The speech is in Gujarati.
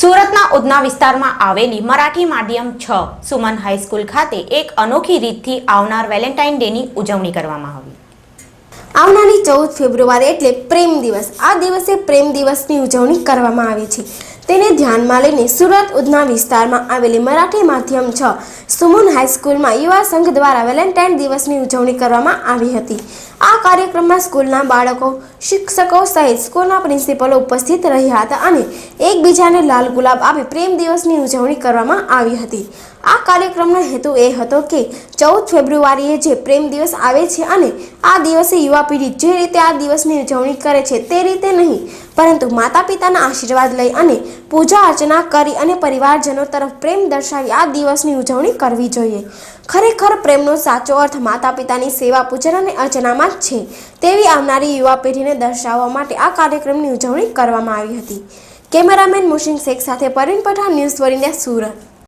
સુરતના ઉધના વિસ્તારમાં આવેલી મરાઠી માધ્યમ છ, સુમન હાઈસ્કૂલ ખાતે એક અનોખી રીતથી આવનાર વેલેન્ટાઇન ડેની ઉજવણી કરવામાં આવી. આવનારી ચૌદ ફેબ્રુઆરી એટલે પ્રેમ દિવસ. આ દિવસે પ્રેમ દિવસની ઉજવણી કરવામાં આવે છે. તેને ધ્યાનમાં લઈને સુરત ઉધના વિસ્તારમાં આવેલી મરાઠી માધ્યમ છ, સુમન હાઈસ્કૂલમાં યુવા સંઘ દ્વારા વેલેન્ટાઇન દિવસની ઉજવણી કરવામાં આવી હતી. આ કાર્યક્રમમાં સ્કૂલના બાળકો, શિક્ષકો સહિત સ્કૂલના પ્રિન્સિપલો ઉપસ્થિત રહ્યા હતા અને એકબીજાને લાલ ગુલાબ આપી પ્રેમ દિવસની ઉજવણી કરવામાં આવી હતી. આ કાર્યક્રમનો હેતુ એ હતો કે ચૌદ ફેબ્રુઆરીએ જે પ્રેમ દિવસ આવે છે અને આ દિવસે યુવા પેઢી જે રીતે આ દિવસની ઉજવણી કરે છે તે રીતે નહીં પરંતુ માતા પિતાના આશીર્વાદ લઈ અને પૂજા અર્ચના કરી અને પરિવારજનો તરફ પ્રેમ દર્શાવી આ દિવસની ઉજવણી કરવી જોઈએ. ખરેખર પ્રેમનો સાચો અર્થ માતા પિતાની સેવા, પૂજન અને અર્ચનામાં જ છે. તેવી આવનારી યુવા પેઢીને દર્શાવવા માટે આ કાર્યક્રમની ઉજવણી કરવામાં આવી હતી. કેમેરામેન મુશિન શેખ સાથે પરવીન પઠાણ, ન્યૂઝ વરીને સુરત.